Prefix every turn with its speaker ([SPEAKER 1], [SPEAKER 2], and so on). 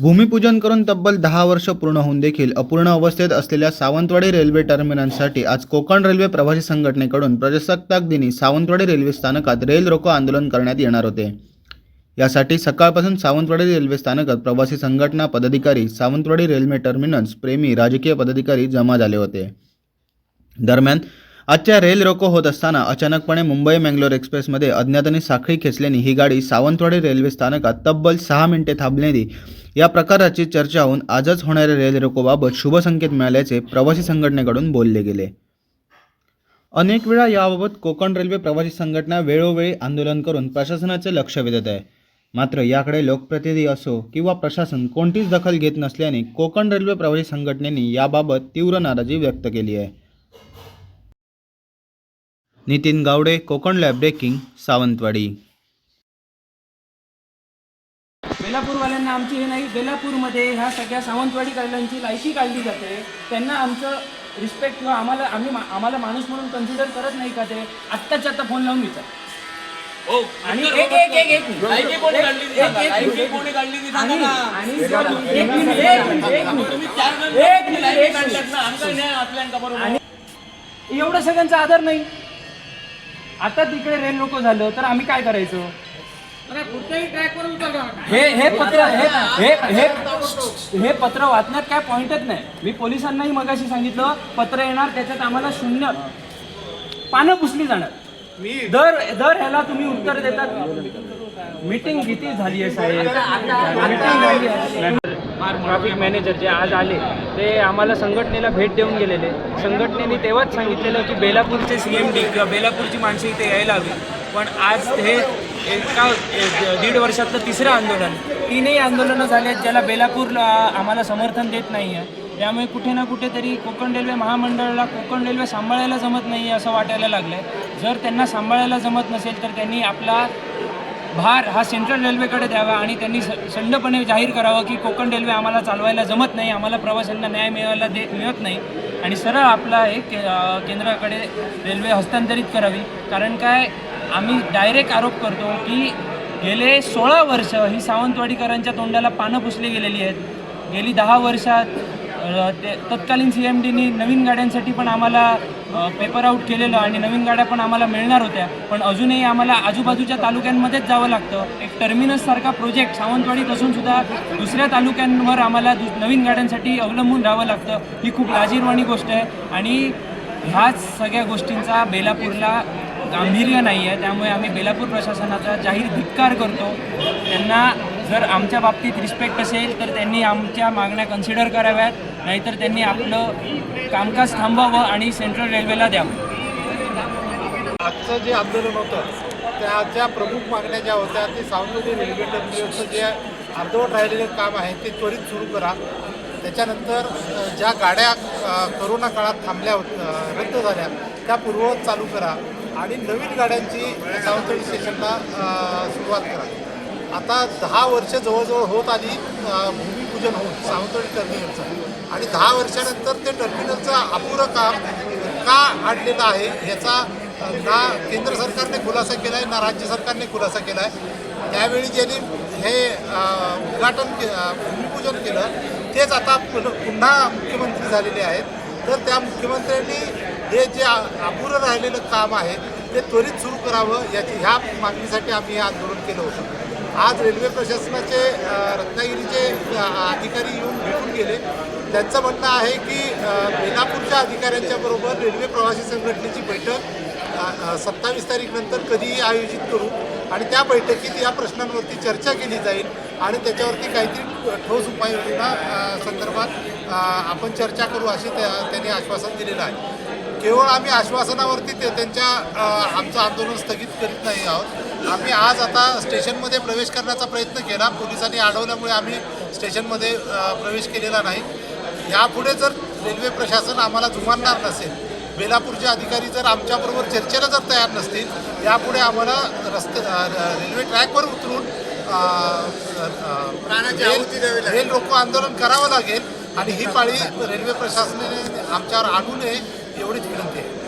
[SPEAKER 1] भूमिपूजन करून तब्बल दहा वर्ष पूर्ण होऊन देखील अपूर्ण अवस्थेत असलेल्या सावंतवाडी रेल्वे टर्मिनलसाठी आज कोकण रेल्वे प्रवासी संघटनेकडून प्रजासत्ताक दिनी सावंतवाडी रेल्वे स्थानकात रेल रोको आंदोलन करण्यात येणार होते. यासाठी सकाळपासून सावंतवाडी रेल्वे स्थानकात प्रवासी संघटना पदाधिकारी सावंतवाडी रेल्वे टर्मिनल्स प्रेमी राजकीय पदाधिकारी जमा झाले होते. दरम्यान आजच्या रेल रोको होत असताना अचानकपणे मुंबई मंगलोर एक्सप्रेसमध्ये अज्ञातांनी साखळी खेचल्याने ही गाडी सावंतवाडी रेल्वे स्थानकात तब्बल सहा मिनिटे थांबण्याची या प्रकाराची चर्चा होऊन आजच होणाऱ्या रेल रोकोबाबत शुभसंकेत मिळाल्याचे प्रवासी संघटनेकडून बोलले गेले. अनेक वेळा याबाबत कोकण रेल्वे प्रवासी संघटना वेळोवेळी आंदोलन करून प्रशासनाचे लक्ष वेधत आहे. मात्र याकडे लोकप्रतिनिधी असो किंवा प्रशासन कोणतीच दखल घेत नसल्याने कोकण रेल्वे प्रवासी संघटनेने याबाबत तीव्र नाराजी व्यक्त केली आहे. नितीन गावडे कोकण लॅब ब्रेकिंग सावंतवाडी
[SPEAKER 2] बेलापूरवाल्यांना आमची हे नाही बेलापूरमध्ये ह्या सगळ्या सावंतवाडी कार्यालयांची लायकी काढली जाते त्यांना आमचं रिस्पेक्ट किंवा आम्हाला आम्ही मा- आम्हाला माणूस म्हणून कन्सिडर करत नाही का ते आत्ताच्या आत्ता फोन लावून विचार आणि एक एक एक एक मिनिट.
[SPEAKER 3] लायकी कोणी
[SPEAKER 2] एक-
[SPEAKER 3] काढली ती
[SPEAKER 2] एक-
[SPEAKER 3] सांगा.
[SPEAKER 2] एक
[SPEAKER 3] लायकी
[SPEAKER 2] मिनिट.
[SPEAKER 3] कोणी काढली ती सांगा
[SPEAKER 2] आणि
[SPEAKER 3] ना.
[SPEAKER 2] आणि जर- एक मिनिट एक मिनिट एक मिनिट
[SPEAKER 3] तुम्ही चार जण
[SPEAKER 2] एक मिनिट,
[SPEAKER 3] लायकी
[SPEAKER 2] एक
[SPEAKER 3] काढल्यात
[SPEAKER 2] मिनिट.
[SPEAKER 3] ना, आमचा न्याय असल्यान का बरोबर?
[SPEAKER 2] आणि एवढं सगळ्यांचा आदर नाही आता तिकडे रेल नको झालं तर आम्ही काय करायचं? हे हे पत्र हे हे हे हे पत्र वाचण्यात काय पॉइंटच नाही. मी पोलिसांनाही मगाशी सांगितलं पत्र येणार त्याच्यात आम्हाला शून्य पानं पुसली जाणार. दर दर ह्याला तुम्ही उत्तर देतात. मीटिंग किती झाली आहे साहेब? Meeting झाली आहे. ट्रॅफिक मॅनेजर जे आज आले ते आम्हाला संघटनेला भेट देऊन गेलेले. संघटनेने तेव्हाच सांगितलेलं की बेलापूरचे सी एम डी किंवा बेलापूरची माणसं इथे यायला हवी. पण आज हे एका दीड वर्षातलं तिसरं आंदोलन. तीनही आंदोलनं झाले आहेत ज्याला बेलापूरला आम्हाला समर्थन देत नाही आहे. त्यामुळे कुठे ना कुठेतरी कोकण रेल्वे महामंडळाला कोकण रेल्वे सांभाळायला जमत नाही आहे असं वाटायला लागलं आहे जर त्यांना सांभाळायला जमत नसेल तर त्यांनी आपला भार हा सेंट्रल रेल्वेकडे द्यावा आणि त्यांनी स संडपणे जाहीर करावं की कोकण रेल्वे आम्हाला चालवायला जमत नाही आम्हाला प्रवाशांना न्याय मिळायला दे मिळत नाही. आणि सरळ आपला एक के केंद्राकडे रेल्वे हस्तांतरित करावी. कारण काय आम्ही डायरेक्ट आरोप करतो की गेले सोळा वर्ष ही सावंतवाडीकरांच्या तोंडाला पानं पुसली गेलेली आहेत. गेली दहा वर्षात ते तत्कालीन सी एम डीनी नवीन गाड्यांसाठी पण आम्हाला पेपर आऊट केलेलं आणि नवीन गाड्या पण आम्हाला मिळणार होत्या. पण अजूनही आम्हाला आजूबाजूच्या तालुक्यांमध्येच जावं लागतं. एक टर्मिनससारखा प्रोजेक्ट सावंतवाडीत असून सुद्धा दुसऱ्या तालुक्यांवर आम्हाला दु नवीन गाड्यांसाठी अवलंबून राहावं लागतं. ही खूप लाजीरवाणी गोष्ट आहे. आणि ह्याच सगळ्या गोष्टींचा बेलापूरला गांभीर्य नाही आहे त्यामुळे आम्ही बेलापूर प्रशासनाचा जाहीर धिक्कार करतो. त्यांना जर आमच्या बाबतीत रिस्पेक्ट असेल तर त्यांनी आमच्या मागण्या कन्सिडर कराव्यात. नाहीतर त्यांनी आपलं कामकाज थांबवावं आणि सेंट्रल रेल्वेला द्यावं.
[SPEAKER 4] आजचं जे आंदोलन होतं त्याच्या प्रमुख मागण्या ज्या होत्या ते सावंतवाडी रेल्वे टर्मिनलचं जे अर्धवट राहिलेलं काम आहे ते त्वरित सुरू करा. त्याच्यानंतर ज्या गाड्या करोना काळात थांबल्या होत रद्द झाल्या त्या पूर्ववत चालू करा आणि नवीन गाड्यांची सावंतवाडी स्टेशनला सुरुवात करा. आता दहा वर्ष जवळजवळ होत आली भूमिपूजन होऊन सावंतवाडी टर्मिनलचं आणि दहा वर्षानंतर ते टर्मिनलचं अपुरं काम का आणलेलं आहे याचा ना केंद्र सरकारने खुलासा केला आहे ना राज्य सरकारने खुलासा केला आहे त्यावेळी ज्यांनी हे उद्घाटन के भूमिपूजन केलं तेच आता पुन्हा मुख्यमंत्री झालेले आहेत. तर त्या मुख्यमंत्र्यांनी हे जे अपुरं राहिलेलं काम आहे ते त्वरित सुरू करावं याची ह्या मागणीसाठी आम्ही हे आंदोलन केलं होतं. आज रेल्वे प्रशासनाचे रत्नागिरीचे अधिकारी येऊन भेटून गेले. त्यांचं म्हणणं आहे की बेलापूरच्या अधिकाऱ्यांच्या बरोबर रेल्वे प्रवासी संघटनेची बैठक सत्तावीस तारीखनंतर कधीही आयोजित करू आणि त्या बैठकीत या प्रश्नांवरती चर्चा केली जाईल आणि त्याच्यावरती काहीतरी ठोस उपाययोजना संदर्भात आपण चर्चा करू असे त्या त्यांनी आश्वासन दिलेलं आहे. केवळ आम्ही आश्वासनावरती ते त्यांच्या आमचं आंदोलन स्थगित करीत नाही आहोत. आम्ही आज आता स्टेशनमध्ये प्रवेश करण्याचा प्रयत्न केला. पोलिसांनी अडवल्यामुळे आम्ही स्टेशनमध्ये प्रवेश केलेला नाही. यापुढे जर रेल्वे प्रशासन आम्हाला जुमानणार नसेल बेलापूरचे अधिकारी जर आमच्याबरोबर चर्चेला जर तयार नसतील यापुढे आम्हाला रस्ते रेल्वे ट्रॅकवर उतरून रेल रोको आंदोलन करावं लागेल. आणि ही पाळी रेल्वे प्रशासनाने आमच्यावर आणू नये. 우리 두 형태.